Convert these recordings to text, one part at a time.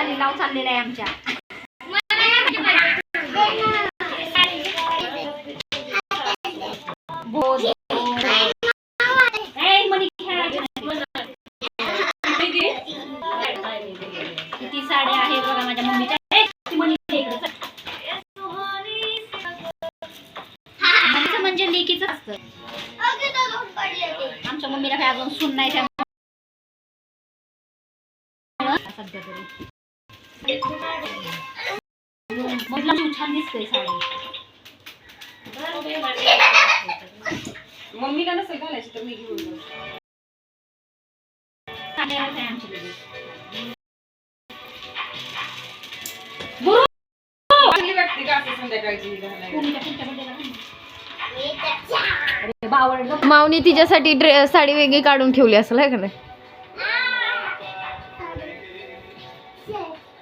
खाली लाव चाललेला आहे आमच्या. किती साड्या आहेत बघा माझ्या मम्मीच्या. म्हणजे लेकीच असतं. आमच्या मम्मीला काय अजून सुन नाही सध्या तरी. म्हटलं तू छान दिसतोय साडी. मम्मीला नसेल घालायची तर मी घेऊन असं माऊनी तिच्यासाठी ड्रे साडी वेगळी काढून ठेवली असेल आहे का नाही?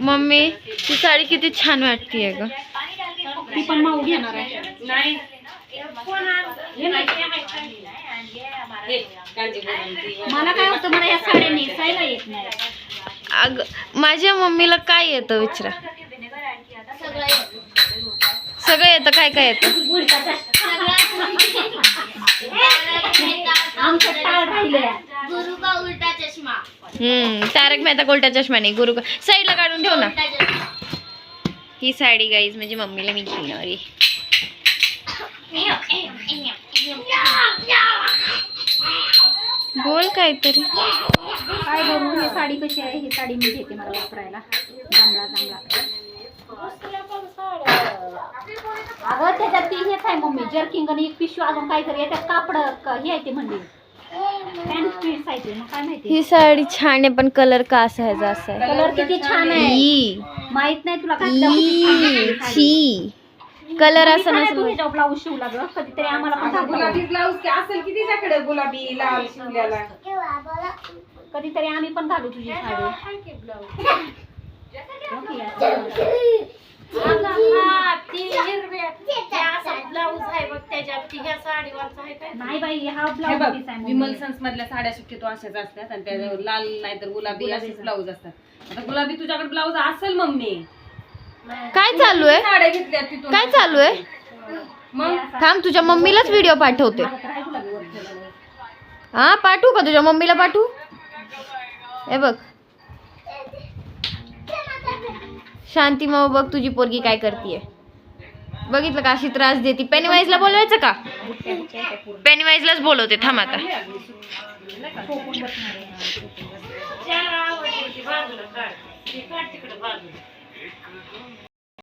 मम्मी ती साडी किती छान वाटतीये ग ती पण माऊ घेणार आहे. नाही. मला काय होतं मला या साड्या नेसायला येत नाही. अग माझ्या मम्मीला काय येतं विचारा. सगळं येतं. काय काय येतं? आमचं टाळ राहिले गुरु का उलटा चष्मा. हम्म तारक मेहता कोलटा चष्मा नाही? गुरु साईडला काढून ठेव ना. उलटा चष्मा. ही साडी गाईज म्हणजे मम्मीला मी घेणार आहे. बोल काहीतरी. काय करू ही साडी कशी आहे? ही साडी मी घेते मला वापरायला. जांभळा जांभळा. अगं त्याच्यात ती हेच आहे मम्मी जर्किंग आणि एक पिशवी अजून काहीतरी याच्यात कापड क- हे आहे ते म्हणजे ही साडी छान आहे पण कलर का असा ह्याचा असा आहे? कलर किती छान आहे. माहीत नाही तुला काय ई छी. कलर असा नसेल. तुझ्या ब्लाऊज शिवला ग कधीतरी आम्हाला पण आता दाखव. गुलाबी ब्लाऊज की असेल किती त्याकडे गुलाबी लाल शिवल्याला कधीतरी आम्ही पण घालू तुझी साडी. नाही बाई हा हे ब्लाऊज बघ पीस आहे विमल मम्मी. सन्स मधल्या साड्या शक्यतो अशाच असतात आणि त्या लाल नाहीतर गुलाबी असेच ब्लाऊज असतात. आता गुलाबी तुझ्याकडे ब्लाऊज असेल मम्मी. काय चालू आहे? साड्या घेतल्या तिथून? काय चालू आहे? मग? थांब तुझ्या मम्मीलाच व्हिडिओ पाठवते. माझं तर आहे गुलाबी वर ठेवलेलं. हा पाठवू का तुझ्या मम्मीला पाठवू? हे बघ. शांती माऊ बघ तुझी पोरगी काय करतीये. बघितलं का? अशी त्रास देते. पेनीवाईजला बोलवायचं का? पेनीवाईजलाच बोलवते. थांब आता.